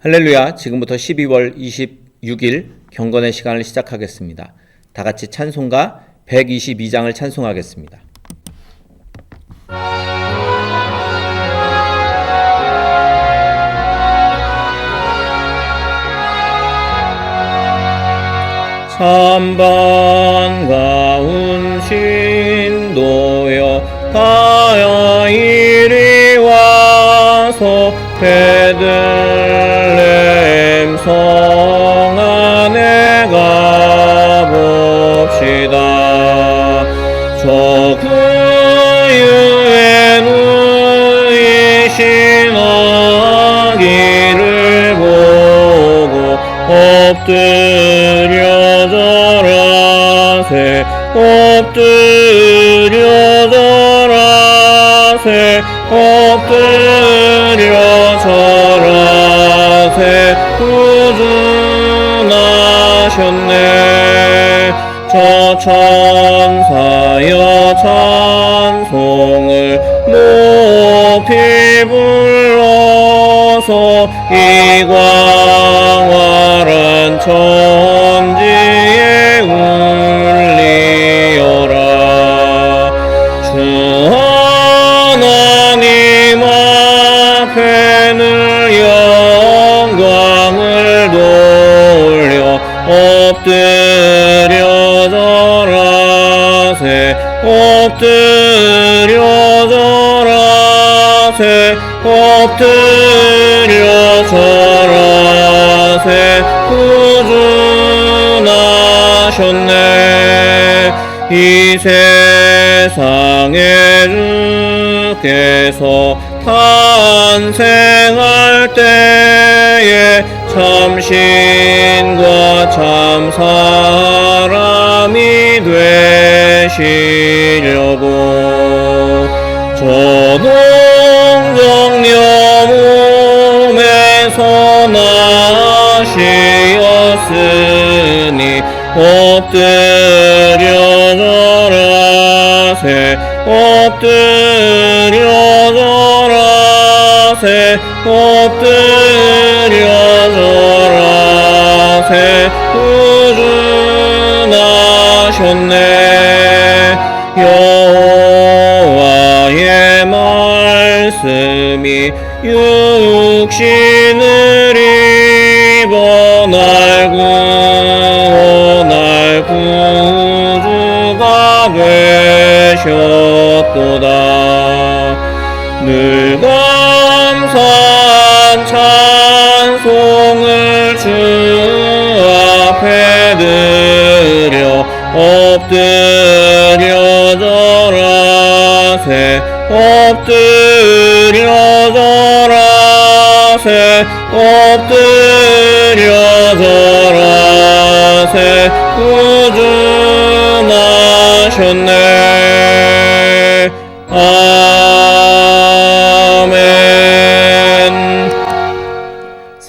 할렐루야. 지금부터 12월 26일 경건의 시간을 시작하겠습니다. 다 같이 찬송가 122장을 찬송하겠습니다. 참반가 운 신도여 다야 이리 와서 베들레헴 성 안에 가봅시다. 저 그유의 누이신 아기를 보고 엎드려 절하세 엎드려 절하세 엎드려 구준하셨네. 저 천사여 찬송을 높이 불러서 이 광활한 천 엎드려 절하세 엎드려 절하세. 구준하셨네. 이 세상에 주께서 탄생할 때에 참신과 참 사람이 되시려고 저동정녀 몸에서 나시었으니 엎드려 절하세 엎드려 절하 세 엎드려 절하 세 구준하셨네. 여호와의 말씀이 육신을 입어 날 구원할 구주가 되셨도다. 늘 한 찬송을 주 앞에 드려 엎드려 절하 세 엎드려 절하 세 엎드려 절하 세. 구준하셨네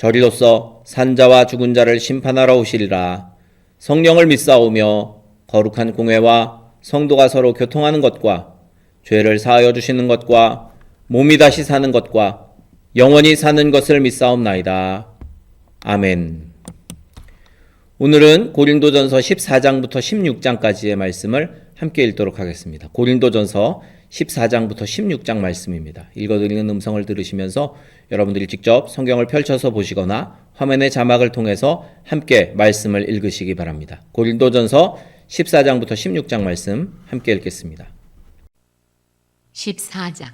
저리로서 산자와 죽은 자를 심판하러 오시리라. 성령을 믿사오며 거룩한 공회와 성도가 서로 교통하는 것과 죄를 사하여 주시는 것과 몸이 다시 사는 것과 영원히 사는 것을 믿사옵나이다. 아멘. 오늘은 고린도전서 14장부터 16장까지의 말씀을 함께 읽도록 하겠습니다. 고린도전서 14장부터 16장 말씀입니다. 읽어드리는 음성을 들으시면서 여러분들이 직접 성경을 펼쳐서 보시거나 화면의 자막을 통해서 함께 말씀을 읽으시기 바랍니다. 고린도전서 14장부터 16장 말씀 함께 읽겠습니다. 14장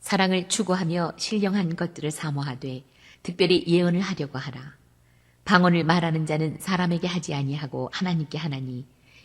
사랑을 추구하며 신령한 것들을 사모하되 특별히 예언을 하려고 하라. 방언을 말하는 자는 사람에게 하지 아니하고 하나님께 하나니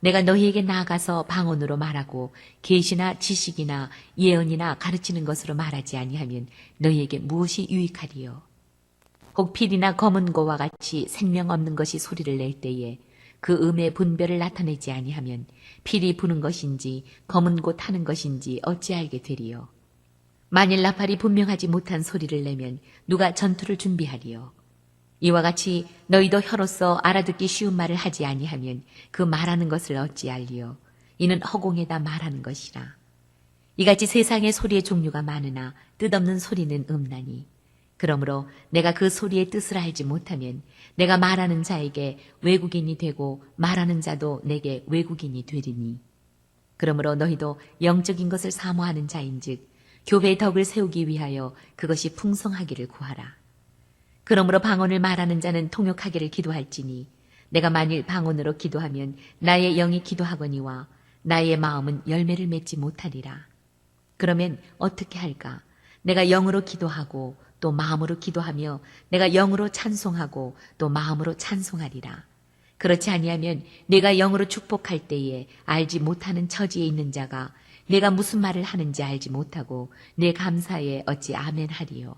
내가 너희에게 나아가서 방언으로 말하고 계시나 지식이나 예언이나 가르치는 것으로 말하지 아니하면 너희에게 무엇이 유익하리요? 혹 필이나 검은 고와 같이 생명 없는 것이 소리를 낼 때에 그 음의 분별을 나타내지 아니하면 필이 부는 것인지 검은 고 타는 것인지 어찌 알게 되리요? 만일 나팔이 분명하지 못한 소리를 내면 누가 전투를 준비하리요 이와 같이 너희도 혀로서 알아듣기 쉬운 말을 하지 아니하면 그 말하는 것을 어찌 알리요? 이는 허공에다 말하는 것이라. 이같이 세상의 소리의 종류가 많으나 뜻없는 소리는 없나니. 그러므로 내가 그 소리의 뜻을 알지 못하면 내가 말하는 자에게 외국인이 되고 말하는 자도 내게 외국인이 되리니. 그러므로 너희도 영적인 것을 사모하는 자인즉 교회의 덕을 세우기 위하여 그것이 풍성하기를 구하라. 그러므로 방언을 말하는 자는 통역하기를 기도할지니 내가 만일 방언으로 기도하면 나의 영이 기도하거니와 나의 마음은 열매를 맺지 못하리라. 그러면 어떻게 할까? 내가 영으로 기도하고 또 마음으로 기도하며 내가 영으로 찬송하고 또 마음으로 찬송하리라. 그렇지 아니하면 내가 영으로 축복할 때에 알지 못하는 처지에 있는 자가 내가 무슨 말을 하는지 알지 못하고 내 감사에 어찌 아멘 하리요.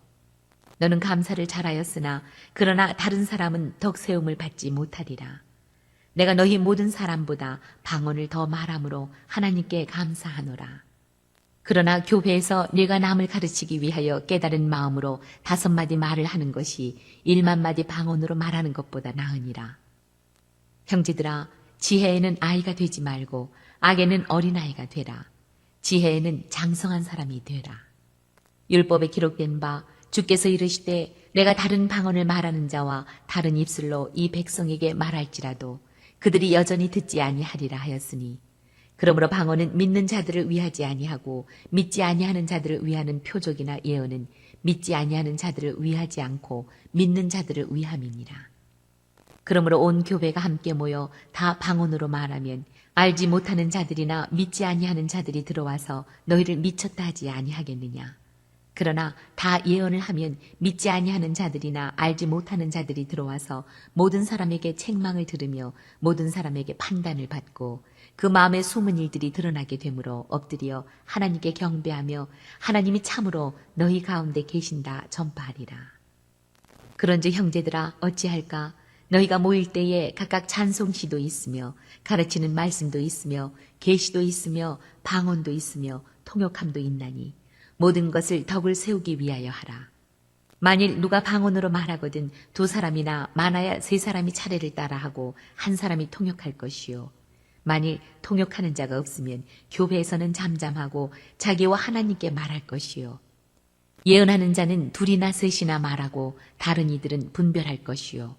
너는 감사를 잘하였으나 그러나 다른 사람은 덕 세움을 받지 못하리라. 내가 너희 모든 사람보다 방언을 더 말함으로 하나님께 감사하노라. 그러나 교회에서 네가 남을 가르치기 위하여 깨달은 마음으로 다섯 마디 말을 하는 것이 일만 마디 방언으로 말하는 것보다 나으니라. 형제들아, 지혜에는 아이가 되지 말고 악에는 어린아이가 되라. 지혜에는 장성한 사람이 되라. 율법에 기록된 바 주께서 이르시되 내가 다른 방언을 말하는 자와 다른 입술로 이 백성에게 말할지라도 그들이 여전히 듣지 아니하리라 하였으니 그러므로 방언은 믿는 자들을 위하지 아니하고 믿지 아니하는 자들을 위하는 표적이나 예언은 믿지 아니하는 자들을 위하지 않고 믿는 자들을 위함이니라. 그러므로 온 교회가 함께 모여 다 방언으로 말하면 알지 못하는 자들이나 믿지 아니하는 자들이 들어와서 너희를 미쳤다 하지 아니하겠느냐. 그러나 다 예언을 하면 믿지 아니하는 자들이나 알지 못하는 자들이 들어와서 모든 사람에게 책망을 들으며 모든 사람에게 판단을 받고 그 마음에 숨은 일들이 드러나게 되므로 엎드려 하나님께 경배하며 하나님이 참으로 너희 가운데 계신다 전파하리라. 그런즉 형제들아 어찌할까 너희가 모일 때에 각각 찬송시도 있으며 가르치는 말씀도 있으며 계시도 있으며 방언도 있으며 통역함도 있나니 모든 것을 덕을 세우기 위하여 하라. 만일 누가 방언으로 말하거든 두 사람이나 많아야 세 사람이 차례를 따라 하고 한 사람이 통역할 것이요. 만일 통역하는 자가 없으면 교회에서는 잠잠하고 자기와 하나님께 말할 것이요. 예언하는 자는 둘이나 셋이나 말하고 다른 이들은 분별할 것이요.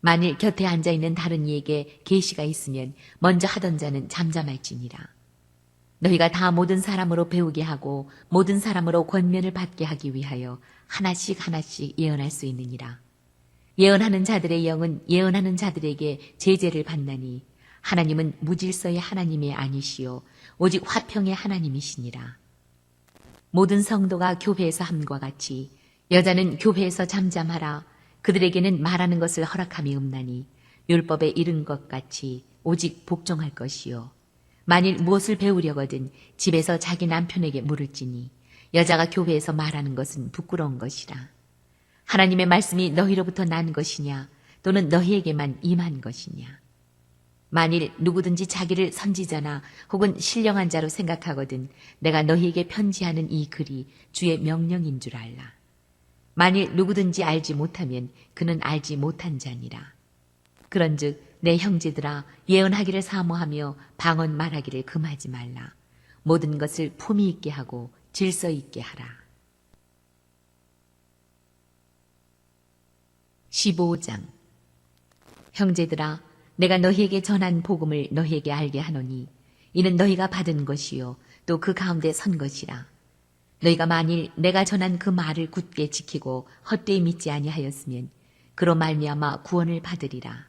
만일 곁에 앉아 있는 다른 이에게 계시가 있으면 먼저 하던 자는 잠잠할지니라. 너희가 다 모든 사람으로 배우게 하고 모든 사람으로 권면을 받게 하기 위하여 하나씩 하나씩 예언할 수 있느니라. 예언하는 자들의 영은 예언하는 자들에게 제재를 받나니 하나님은 무질서의 하나님이 아니시요 오직 화평의 하나님이시니라. 모든 성도가 교회에서 함과 같이 여자는 교회에서 잠잠하라 그들에게는 말하는 것을 허락함이 없나니 율법에 이른 것 같이 오직 복종할 것이요 만일 무엇을 배우려거든 집에서 자기 남편에게 물을지니 여자가 교회에서 말하는 것은 부끄러운 것이라 하나님의 말씀이 너희로부터 난 것이냐 또는 너희에게만 임한 것이냐 만일 누구든지 자기를 선지자나 혹은 신령한 자로 생각하거든 내가 너희에게 편지하는 이 글이 주의 명령인 줄 알라. 만일 누구든지 알지 못하면 그는 알지 못한 자니라. 그런즉 내 형제들아 예언하기를 사모하며 방언 말하기를 금하지 말라. 모든 것을 품위 있게 하고 질서 있게 하라. 15장 형제들아 내가 너희에게 전한 복음을 너희에게 알게 하노니 이는 너희가 받은 것이요 또 그 가운데 선 것이라 너희가 만일 내가 전한 그 말을 굳게 지키고 헛되이 믿지 아니하였으면 그로 말미암아 구원을 받으리라.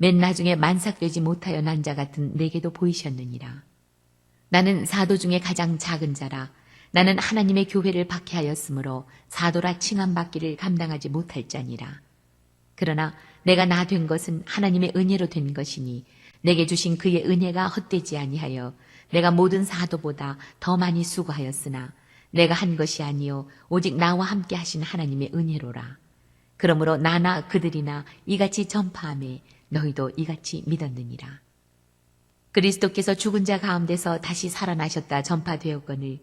맨 나중에 만삭되지 못하여 난 자 같은 내게도 보이셨느니라. 나는 사도 중에 가장 작은 자라 나는 하나님의 교회를 박해하였으므로 사도라 칭함받기를 감당하지 못할 자니라. 그러나 내가 나 된 것은 하나님의 은혜로 된 것이니 내게 주신 그의 은혜가 헛되지 아니하여 내가 모든 사도보다 더 많이 수고하였으나 내가 한 것이 아니요 오직 나와 함께 하신 하나님의 은혜로라. 그러므로 나나 그들이나 이같이 전파함에 너희도 이같이 믿었느니라. 그리스도께서 죽은 자 가운데서 다시 살아나셨다 전파되었거늘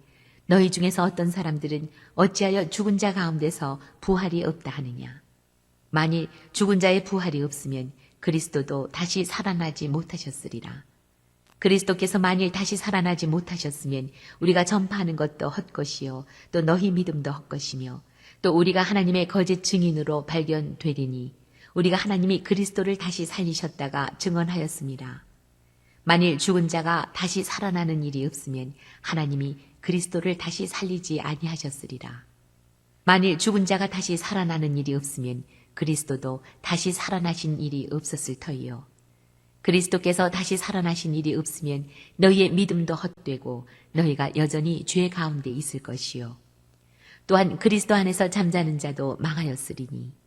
너희 중에서 어떤 사람들은 어찌하여 죽은 자 가운데서 부활이 없다 하느냐. 만일 죽은 자의 부활이 없으면 그리스도도 다시 살아나지 못하셨으리라. 그리스도께서 만일 다시 살아나지 못하셨으면 우리가 전파하는 것도 헛것이요 또 너희 믿음도 헛것이며 또 우리가 하나님의 거짓 증인으로 발견되리니 우리가 하나님이 그리스도를 다시 살리셨다가 증언하였습니다. 만일 죽은 자가 다시 살아나는 일이 없으면 하나님이 그리스도를 다시 살리지 아니하셨으리라. 만일 죽은 자가 다시 살아나는 일이 없으면 그리스도도 다시 살아나신 일이 없었을 터이요. 그리스도께서 다시 살아나신 일이 없으면 너희의 믿음도 헛되고 너희가 여전히 죄 가운데 있을 것이요. 또한 그리스도 안에서 잠자는 자도 망하였으리니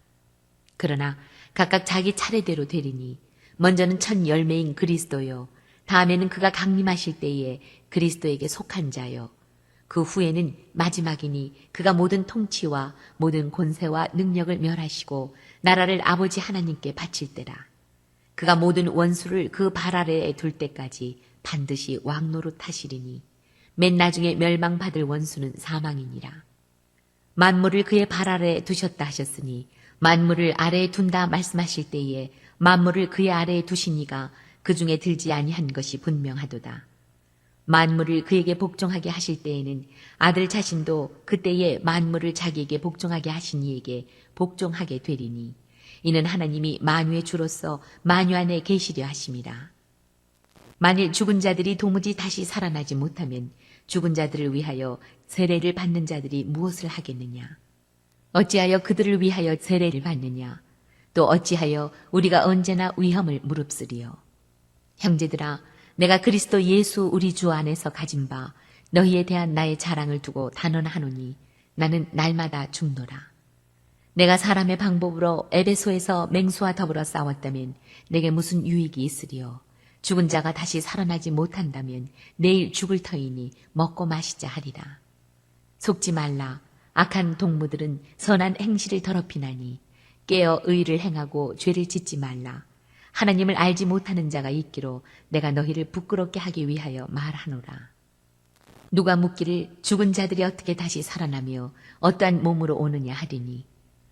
그러나 각각 자기 차례대로 되리니 먼저는 첫 열매인 그리스도요 다음에는 그가 강림하실 때에 그리스도에게 속한 자요 그 후에는 마지막이니 그가 모든 통치와 모든 권세와 능력을 멸하시고 나라를 아버지 하나님께 바칠 때라. 그가 모든 원수를 그 발 아래에 둘 때까지 반드시 왕노로 타시리니 맨 나중에 멸망받을 원수는 사망이니라. 만물을 그의 발 아래에 두셨다 하셨으니 만물을 아래에 둔다 말씀하실 때에 만물을 그의 아래에 두시니가 그 중에 들지 아니한 것이 분명하도다. 만물을 그에게 복종하게 하실 때에는 아들 자신도 그때에 만물을 자기에게 복종하게 하신 이에게 복종하게 되리니 이는 하나님이 만유의 주로서 만유 안에 계시려 하심이라. 만일 죽은 자들이 도무지 다시 살아나지 못하면 죽은 자들을 위하여 세례를 받는 자들이 무엇을 하겠느냐? 어찌하여 그들을 위하여 세례를 받느냐? 또 어찌하여 우리가 언제나 위험을 무릅쓰리요? 형제들아, 내가 그리스도 예수 우리 주 안에서 가진 바 너희에 대한 나의 자랑을 두고 단언하노니 나는 날마다 죽노라. 내가 사람의 방법으로 에베소에서 맹수와 더불어 싸웠다면 내게 무슨 유익이 있으리요. 죽은 자가 다시 살아나지 못한다면 내일 죽을 터이니 먹고 마시자 하리라. 속지 말라. 악한 동무들은 선한 행실을 더럽히나니 깨어 의를 행하고 죄를 짓지 말라. 하나님을 알지 못하는 자가 있기로 내가 너희를 부끄럽게 하기 위하여 말하노라. 누가 묻기를 죽은 자들이 어떻게 다시 살아나며 어떠한 몸으로 오느냐 하리니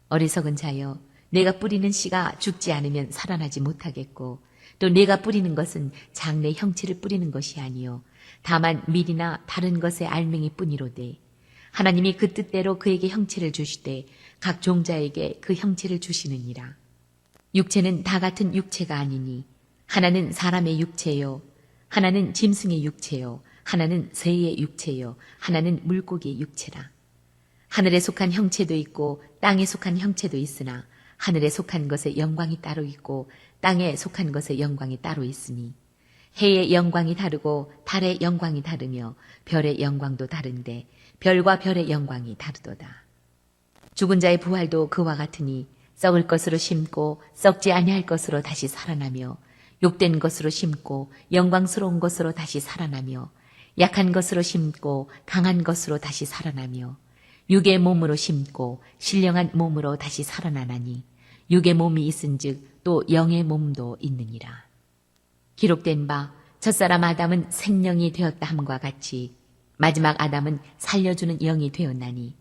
어리석은 자여 내가 뿌리는 씨가 죽지 않으면 살아나지 못하겠고 또 내가 뿌리는 것은 장래 형체를 뿌리는 것이 아니요 다만 밀이나 다른 것의 알맹이 뿐이로되 하나님이 그 뜻대로 그에게 형체를 주시되 각 종자에게 그 형체를 주시느니라. 육체는 다 같은 육체가 아니니 하나는 사람의 육체요 하나는 짐승의 육체요 하나는 새의 육체요 하나는 물고기의 육체라. 하늘에 속한 형체도 있고 땅에 속한 형체도 있으나 하늘에 속한 것의 영광이 따로 있고 땅에 속한 것의 영광이 따로 있으니 해의 영광이 다르고 달의 영광이 다르며 별의 영광도 다른데 별과 별의 영광이 다르도다. 죽은 자의 부활도 그와 같으니 썩을 것으로 심고 썩지 아니할 것으로 다시 살아나며 욕된 것으로 심고 영광스러운 것으로 다시 살아나며 약한 것으로 심고 강한 것으로 다시 살아나며 육의 몸으로 심고 신령한 몸으로 다시 살아나나니 육의 몸이 있은즉 또 영의 몸도 있느니라. 기록된 바 첫사람 아담은 생명이 되었다 함과 같이 마지막 아담은 살려주는 영이 되었나니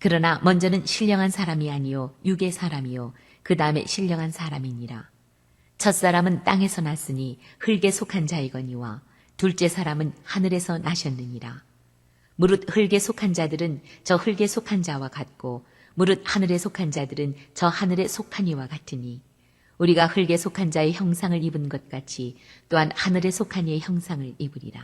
그러나 먼저는 신령한 사람이 아니요 육의 사람이요 그 다음에 신령한 사람이니라. 첫 사람은 땅에서 났으니 흙에 속한 자이거니와 둘째 사람은 하늘에서 나셨느니라. 무릇 흙에 속한 자들은 저 흙에 속한 자와 같고 무릇 하늘에 속한 자들은 저 하늘에 속한 이와 같으니 우리가 흙에 속한 자의 형상을 입은 것 같이 또한 하늘에 속한 이의 형상을 입으리라.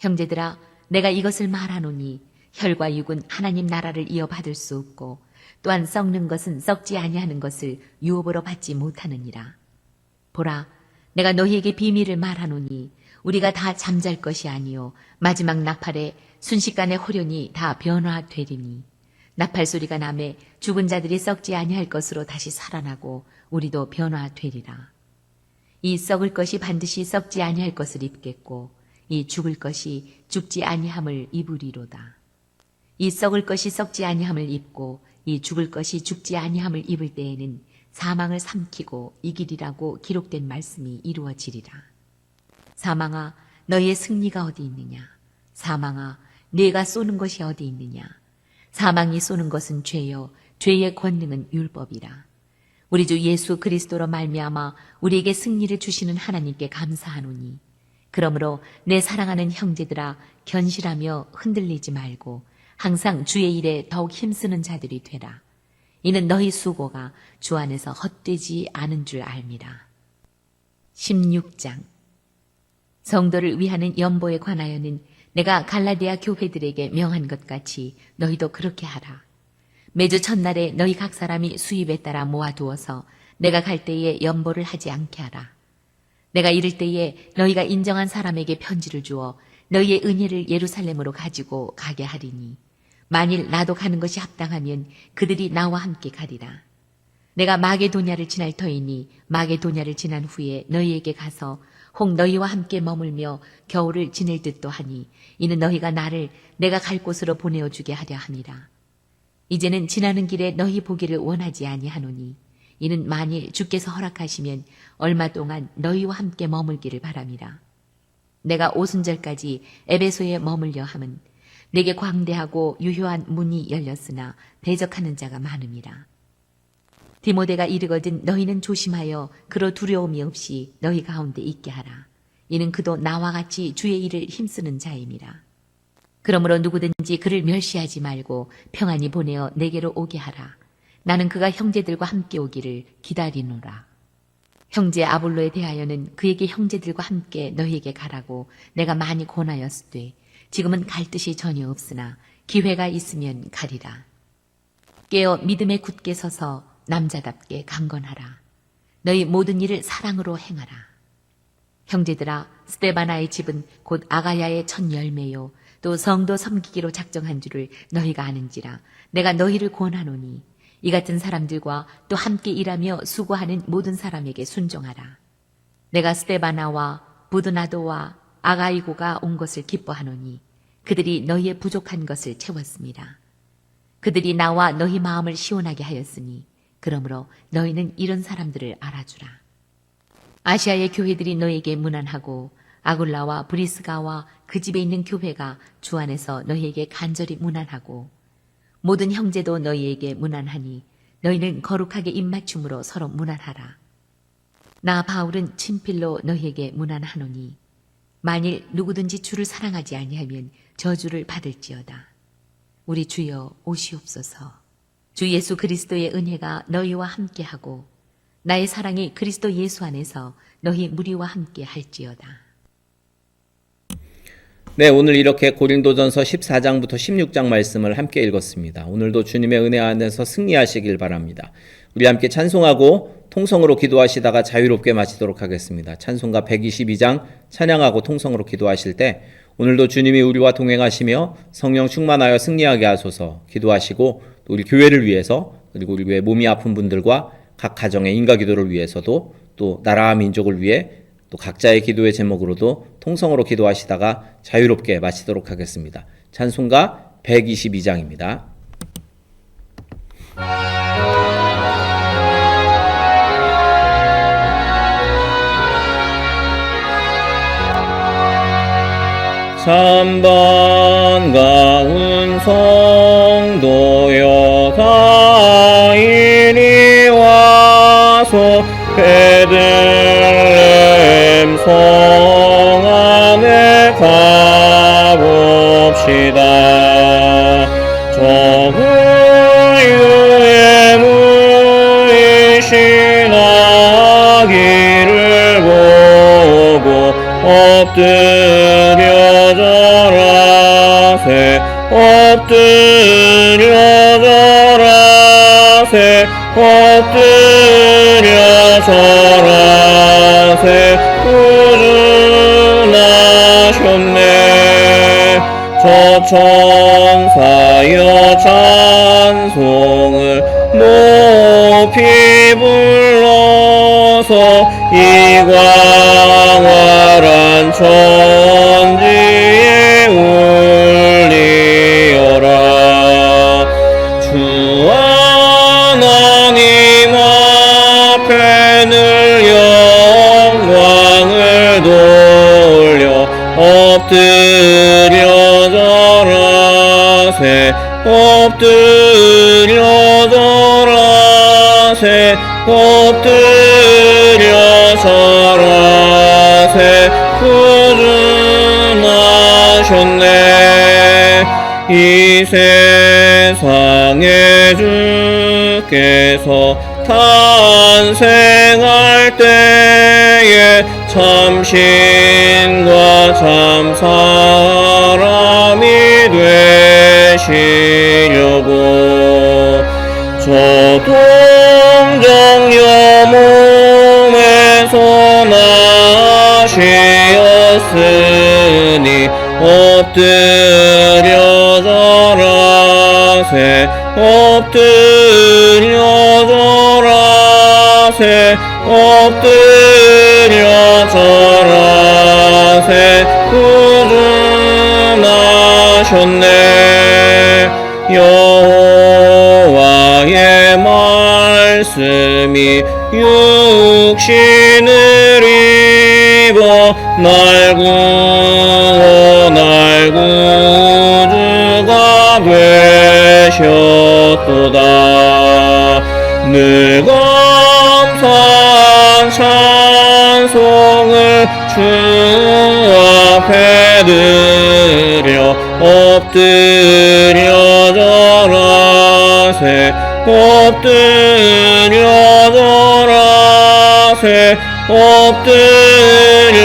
형제들아 내가 이것을 말하노니 혈과 육은 하나님 나라를 이어받을 수 없고 또한 썩는 것은 썩지 아니하는 것을 유업으로 받지 못하느니라. 보라 내가 너희에게 비밀을 말하노니 우리가 다 잠잘 것이 아니요 마지막 나팔에 순식간에 호련히 다 변화되리니 나팔 소리가 남에 죽은 자들이 썩지 아니할 것으로 다시 살아나고 우리도 변화되리라. 이 썩을 것이 반드시 썩지 아니할 것을 입겠고 이 죽을 것이 죽지 아니함을 입으리로다. 이 썩을 것이 썩지 아니함을 입고 이 죽을 것이 죽지 아니함을 입을 때에는 사망을 삼키고 이기리라고 기록된 말씀이 이루어지리라. 사망아 너희의 승리가 어디 있느냐? 사망아 네가 쏘는 것이 어디 있느냐? 사망이 쏘는 것은 죄요 죄의 권능은 율법이라. 우리 주 예수 그리스도로 말미암아 우리에게 승리를 주시는 하나님께 감사하노니 그러므로 내 사랑하는 형제들아 견실하며 흔들리지 말고 항상 주의 일에 더욱 힘쓰는 자들이 되라. 이는 너희 수고가 주 안에서 헛되지 않은 줄 알미라. 16장 성도를 위하는 연보에 관하여는 내가 갈라디아 교회들에게 명한 것 같이 너희도 그렇게 하라. 매주 첫날에 너희 각 사람이 수입에 따라 모아두어서 내가 갈 때에 연보를 하지 않게 하라. 내가 이를 때에 너희가 인정한 사람에게 편지를 주어 너희의 은혜를 예루살렘으로 가지고 가게 하리니 만일 나도 가는 것이 합당하면 그들이 나와 함께 가리라. 내가 마게도냐를 지날 터이니 마게도냐를 지난 후에 너희에게 가서 혹 너희와 함께 머물며 겨울을 지낼 듯도 하니 이는 너희가 나를 내가 갈 곳으로 보내어 주게 하려 함이라. 이제는 지나는 길에 너희 보기를 원하지 아니하노니 이는 만일 주께서 허락하시면 얼마 동안 너희와 함께 머물기를 바람이라. 내가 오순절까지 에베소에 머물려 함은 내게 광대하고 유효한 문이 열렸으나 대적하는 자가 많음이라. 디모데가 이르거든 너희는 조심하여 그로 두려움이 없이 너희 가운데 있게 하라. 이는 그도 나와 같이 주의 일을 힘쓰는 자임이라. 그러므로 누구든지 그를 멸시하지 말고 평안히 보내어 내게로 오게 하라. 나는 그가 형제들과 함께 오기를 기다리노라. 형제 아볼로에 대하여는 그에게 형제들과 함께 너희에게 가라고 내가 많이 권하였으되 지금은 갈 뜻이 전혀 없으나 기회가 있으면 가리라. 깨어 믿음에 굳게 서서 남자답게 강건하라. 너희 모든 일을 사랑으로 행하라. 형제들아, 스테바나의 집은 곧 아가야의 첫 열매요. 또 성도 섬기기로 작정한 줄을 너희가 아는지라. 내가 너희를 권하노니 이 같은 사람들과 또 함께 일하며 수고하는 모든 사람에게 순종하라. 내가 스테바나와 부드나도와 아가이고가 온 것을 기뻐하노니 그들이 너희의 부족한 것을 채웠습니다. 그들이 나와 너희 마음을 시원하게 하였으니 그러므로 너희는 이런 사람들을 알아주라. 아시아의 교회들이 너희에게 무난하고 아굴라와 브리스가와 그 집에 있는 교회가 주 안에서 너희에게 간절히 무난하고 모든 형제도 너희에게 무난하니 너희는 거룩하게 입맞춤으로 서로 무난하라. 나 바울은 친필로 너희에게 무난하노니 만일 누구든지 주를 사랑하지 아니하면 저주를 받을지어다. 우리 주여 오시옵소서. 주 예수 그리스도의 은혜가 너희와 함께하고 나의 사랑이 그리스도 예수 안에서 너희 무리와 함께 할지어다. 네, 오늘 이렇게 고린도전서 14장부터 16장 말씀을 함께 읽었습니다. 오늘도 주님의 은혜 안에서 승리하시길 바랍니다. 우리 함께 찬송하고 통성으로 기도하시다가 자유롭게 마치도록 하겠습니다. 찬송가 122장 찬양하고 통성으로 기도하실 때 오늘도 주님이 우리와 동행하시며 성령 충만하여 승리하게 하소서 기도하시고 또 우리 교회를 위해서 그리고 우리 몸이 아픈 분들과 각 가정의 인가 기도를 위해서도 또 나라와 민족을 위해 또 각자의 기도의 제목으로도 통성으로 기도하시다가 자유롭게 마치도록 하겠습니다. 찬송가 122장입니다. 삼번 가운 성도여 다 가봅시다. 저구유의 무이신 아기를 보고 엎드려 절하세 엎드려 절하세 엎드려 절하세 저 천사여 찬송을 높이 불러서 이 광활한 천지 엎드려 절하세 엎드려 절하세. 꾸준하셨네. 이 세상에 주께서 탄생할 때에 참신과 참 사람이 되시려고. 저 동정녀 몸에서 나시었으니 엎드려 절하세 엎드려 육신을 입어 날 구워 날 구주가 되셨도다. 늘 감사한 찬송을 주 앞에 드려 엎드려 절하세 엎드려 엎드려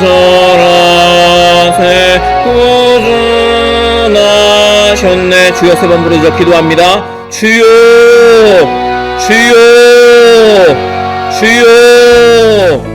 절하세 꾸준하셨네. 주여 세 번 부르짖어 기도합니다. 주여 주여 주여